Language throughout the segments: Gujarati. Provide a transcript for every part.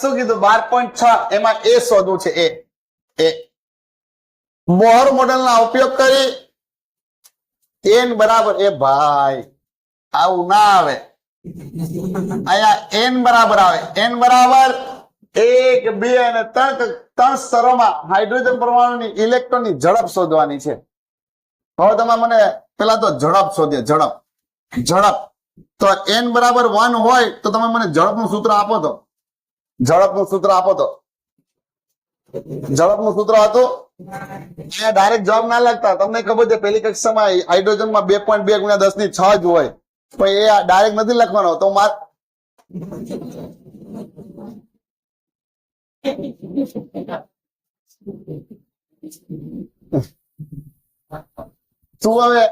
શું કીધું? બાર પોઈન્ટ છ. એમાં એ શોધવું છે. એ એ. બોહર મોડેલના ઉપયોગ કરી એન બરાબર, એ ભાઈ, આવું ના આવે. અહીંયા એન બરાબર આવે. એન બરાબર એક, બે અને ત્રણ ત્રણ સ્તરોમાં હાઇડ્રોજન પરમાણુની ઇલેક્ટ્રોનની ઝડપ શોધવાની છે. હવે તમે મને પેલા તો ઝડપ શોધીએ, ઝડપ. ઝડપ. તો એન બરાબર વન હોય, તો તમે મને ઝડપનું સૂત્ર આપો તો. ઝડપનું સૂત્ર આપો તો. ઝડપનું સૂત્ર હતું? અહીંયા ડાયરેક્ટ જવાબ ના લાગતા. તમને ખબર છે પેલી કક્ષામાં હાઇડ્રોજનમાં બે પોઈન્ટ બે ગુણ્યા દસની છ જ હોય. પણ એ ડાયરેક્ટ નથી લખવાનો. તો માર શું હવે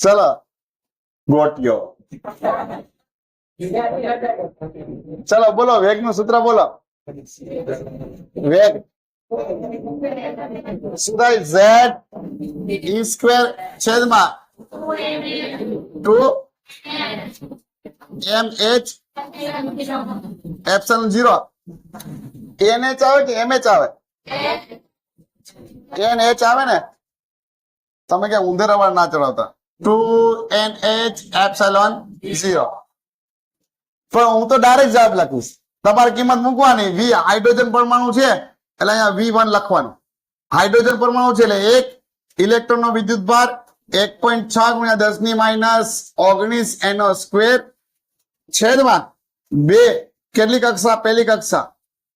ચલો. ગોટ્યો ચલો, બોલો વેગનું સૂત્ર બોલો. વેગ. સુધાય ઝેડ ઈ સ્ક્વેર છેદમાં two M H epsilon zero N H આવે કે એમ એચ આવે? એન એચ આવે ને? તમે કે ઉંધેરા ના ચડાવતા. Two N H epsilon zero પણ હું તો ડાયરેક્ટ જવાબ લખીશ. તમારે કિંમત મૂકવાની. વી હાઇડ્રોજન પરમાણુ છે, એટલે અહીંયા વી વન લખવાનું. હાઇડ્રોજન પરમાણુ છે, એટલે એક ઇલેક્ટ્રોન નો વિદ્યુત ભાર એક પોઈન્ટ છ ગુણ્યા દસની માઇનસ ઓગણીસ એનો સ્ક્વેર છેદમાં બે કેટલી કક્ષા? પહેલી કક્ષા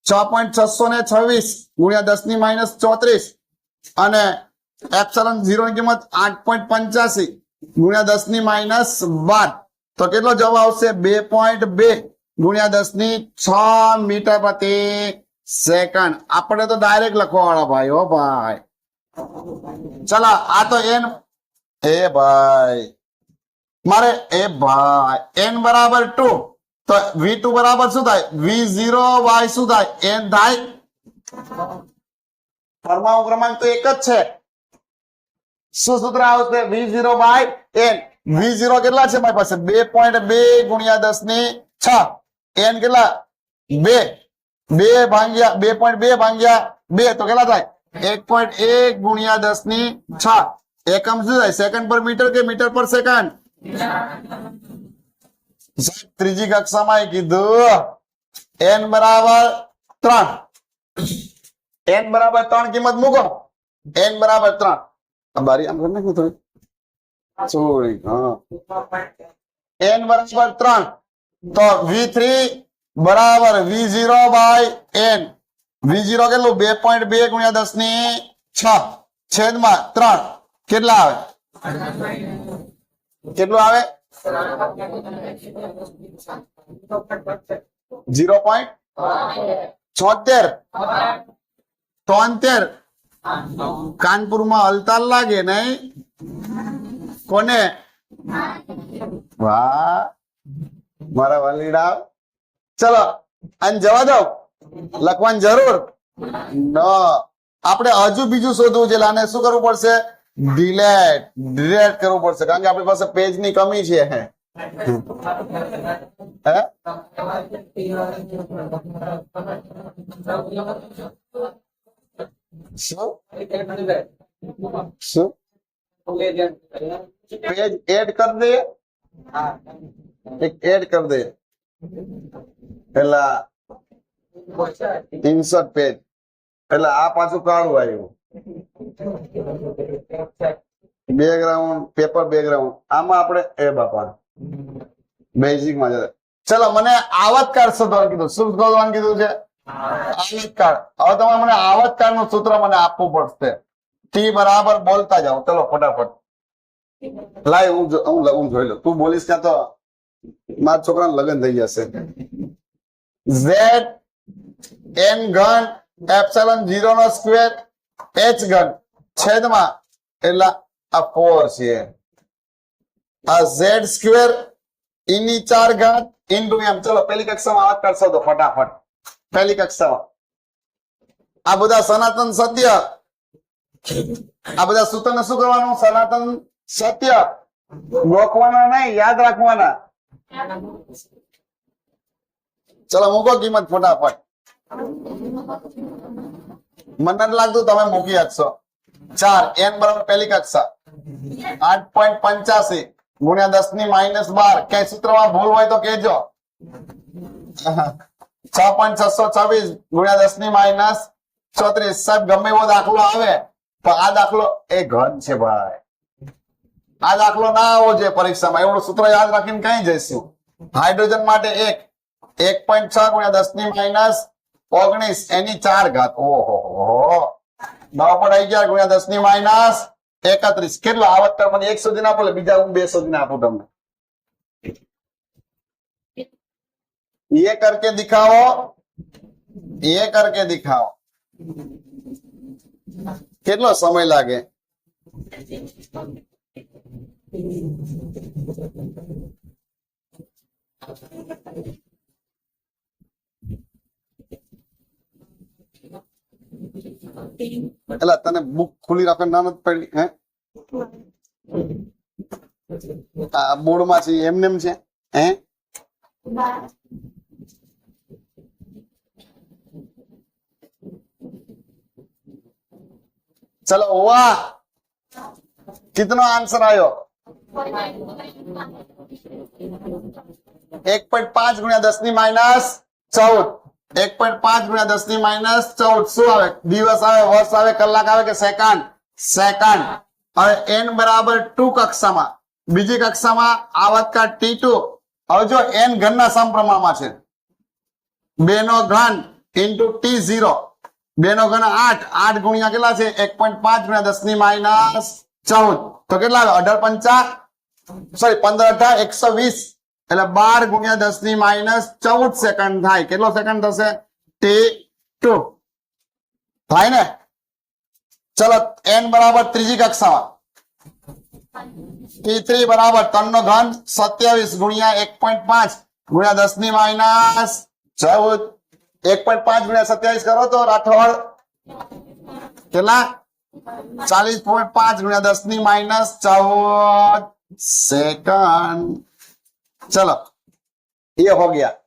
છ પોઈન્ટ છસો ને છવ્વીસ ગુણ્યા દસની માઇનસ ચોત્રીસ અને એપ્સલન ઝીરો ની કિંમત આઠ પોઈન્ટ પંચ્યાસી ગુણ્યા દસની માઇનસ બાર. તો કેટલો જવાબ આવશે? બે પોઈન્ટ બે ગુણ્યા દસની છ મીટર પ્રતિ સેકન્ડ. આપણે તો ડાયરેક્ટ લખવા વાળા ભાઈ, હો ભાઈ. ચલો, આ તો એન એ ભાઈ. મારે, એ ભાઈ. એન બરાબર ટુ તો વી ટુ બરાબર શું થાય? વી ઝીરો વાય શું થાય? એન થાય? પરમાણુ ક્રમાંક તો એક જ છે. શું સૂત્ર આવશે? V zero by N V zero કેટલા છે મારી પાસે? બે પોઈન્ટ બે ગુણ્યા દસની છ. એન કેટલા? બે. બે ભાંગ્યા, બે પોઈન્ટ બે ભાંગ્યા બે. તો કેટલા થાય? એક પોઈન્ટ એક ગુણ્યા દસની છ. એકમ શું થાય? સેકન્ડ પર મીટર કે મીટર પર સેકન્ડ ત્રીજી કક્ષામાં કીધું એન બરાબર ત્રણ. એન બરાબર ત્રણ કિંમત મૂકો. એન બરાબર ત્રણ. બારી આમ કરી નાખું થોડી સોરી હા એન બરાબર ત્રણ તો વી થ્રી બરાબર V zero by N V zero કેટલું? બે પોઈન્ટ બે ગુણ્યા દસની છ. છેદમાં ત્રણ. કેટલા આવે? કેટલું આવે? ઝીરો પોઈન્ટ છોતેર. તોતેર. કાનપુરમાં હલતાલ લાગે નહીં. કોને? વાહ. મારા વાલીડા ચલો અને જવા દો. લખવાની જરૂર? ન. આપણે હજુ બીજું શોધવું છે આને શું કરવું પડશે? ડિલેટ ડિલેટ કરવું પડશે, કારણ કે આપણી પાસે પેજની કમી છે હે? શું? શું? પેજ ऐड कर दे। एक ऐड कर दे। પેલા ઇન્સર્ટ પેજ એટલે આ પાછું કાળું બેકગ્રાઉન્ડ પેપર બેકગ્રાઉન્ડ આમાં આપણે એ બાપા બેઝિકમાં જતા. ચલો, મને આવતકાળ શોધવાનું કીધું. શું શોધવાનું કીધું છે? આવતકાળ. હવે તમારે મને આવત કાળનું સૂત્ર મને આપવું પડશે. ટી બરાબર બોલતા જાઓ. ચલો, ફટાફટ. લાય, હું હું જોઈ લઉં. તું બોલીશ ત્યાં તો મારા છોકરાને લગ્ન થઈ જશે. ઝેડ એન ઘન, એપ્સલન ઝીરો નો સ્ક્વેર એચ ઘન. છેદમાં એટલે આ ફોર છે. આ ઝેડ સ્ક્વેર ઇની ચાર ઘાત ઇન્ટુ એમ ચલો પેલી કક્ષામાં વાત કરશો તો ફટાફટ. પહેલી કક્ષામાં. આ બધા સનાતન સત્ય. આ બધા સૂત્રને શું કરવાનું? સનાતન સત્ય ગોખવાના નહીં, યાદ રાખવાના. ચલો, મૂકો કિંમત ફટાફટ. મને લાગતું તમે મૂકી શકશો ચાર, એન બરાબર પહેલી કક્ષા. આઠ પોઈન્ટ પંચ્યાસી ગુણ્યા દસની માઇનસ બાર. ક્યાંય સૂત્રમાં ભૂલ હોય તો કેજો છ પોઈન્ટ છસો છવ્વીસ ગુણ્યા દસની માઇનસ ચોત્રીસ. સાહેબ, ગમે એવો દાખલો આવે. પણ આ દાખલો એ ઘન છે ભાઈ આ દાખલો ના આવવો જોઈએ પરીક્ષામાં એવડું સૂત્ર યાદ રાખીને કઈ જઈશું હાઇડ્રોજન માટે એક એક પોઈન્ટ છ ગુણ્યા દસ ની માઇનસ ઓગણીસ એની ચાર ઘાત ઓહો નવ પોઈન્ટ અગિયાર ગુણ્યા દસ ની માઇનસ એકત્રીસ કેટલો આ વખતે મને એક સુધી ના આપો એટલે બીજા હું બે સુધી ના આપું તમને ये करके दिखाओ ये करके दिखाओ કેટલો સમય લાગે? એટલે તને બુક ખુલી રાખે ના નથી પડી, હે? આ બોર્ડમાં છે એમને એમ છે, હે? चलो हुआ कितना आंसर आयो એક પોઈન્ટ પાંચ ગુણ્યા દસ ની માઇનસ ચૌદ એક પોઈન્ટ પાંચ ગુણ્યા દસ ની માઇનસ ચૌદ શું આવે દિવસ આવે વર્ષ આવે કલાક આવે કે સેકન્ડ સેકન્ડ હવે એન બરાબર ટુ કક્ષામાં બીજી કક્ષામાં આવતકા ટી ટુ હવે જો એન ઘનના સમપ્રમાણમાં છે બે નો ઘન ઇન્ટુ ટી ઝીરો બે નો ઘન આઠ. આઠ ગુણ્યા કેટલા છે? એક પોઈન્ટ પાંચ ગુણ્યા દસની માઇનસ ચૌદ. તો કેટલા અઢાર પંચા સોરી પંદર અઢાર, એકસો વીસ. એટલે બાર ગુણ્યા દસની માઇનસ ચૌદ સેકન્ડ થાય. કેટલો સેકન્ડ થશે? ટી ટુ થાય ને? ચલો એન બરાબર ત્રીજી કક્ષા ટી થ્રી બરાબર ત્રણ નો ઘન સત્યાવીસ ગુણ્યા એક પોઈન્ટ પાંચ ગુણ્યા દસની માઇનસ ચૌદ. એક પોઈન્ટ પાંચ ગુણ્યા સત્યાવીસ કરો તો રાઠોડ કેટલા? ચાલીસ પોઈન્ટ પાંચ ગુણ્યા દસની માઇનસ ચૌદ સેકન્ડ. ચલો, એ હો ગયા.